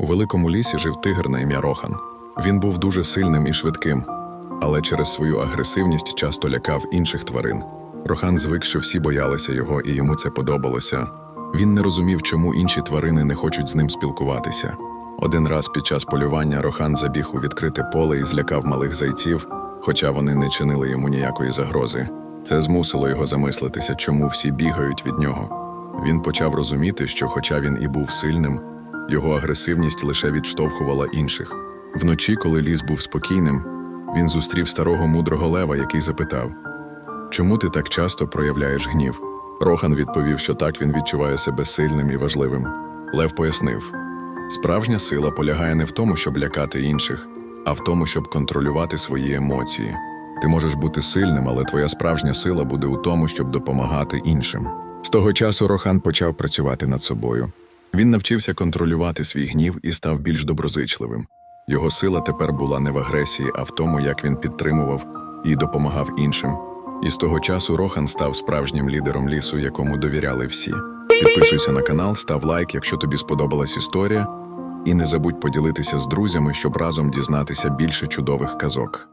У великому лісі жив тигр на ім'я Рохан. Він був дуже сильним і швидким, але через свою агресивність часто лякав інших тварин. Рохан звик, що всі боялися його, і йому це подобалося. Він не розумів, чому інші тварини не хочуть з ним спілкуватися. Один раз під час полювання Рохан забіг у відкрите поле і злякав малих зайців, хоча вони не чинили йому ніякої загрози. Це змусило його замислитися, чому всі бігають від нього. Він почав розуміти, що, хоча він і був сильним, його агресивність лише відштовхувала інших. Вночі, коли ліс був спокійним, він зустрів старого мудрого лева, який запитав: Чому ти так часто проявляєш гнів? Рохан відповів, що так він відчуває себе сильним і важливим. Лев пояснив: справжня сила полягає не в тому, щоб лякати інших, а в тому, щоб контролювати свої емоції. Ти можеш бути сильним, але твоя справжня сила буде у тому, щоб допомагати іншим. З того часу Рохан почав працювати над собою. Він навчився контролювати свій гнів і став більш доброзичливим. Його сила тепер була не в агресії, а в тому, як він підтримував і допомагав іншим. І з того часу Рохан став справжнім лідером лісу, якому довіряли всі. Підписуйся на канал, став лайк, якщо тобі сподобалась історія, і не забудь поділитися з друзями, щоб разом дізнатися більше чудових казок.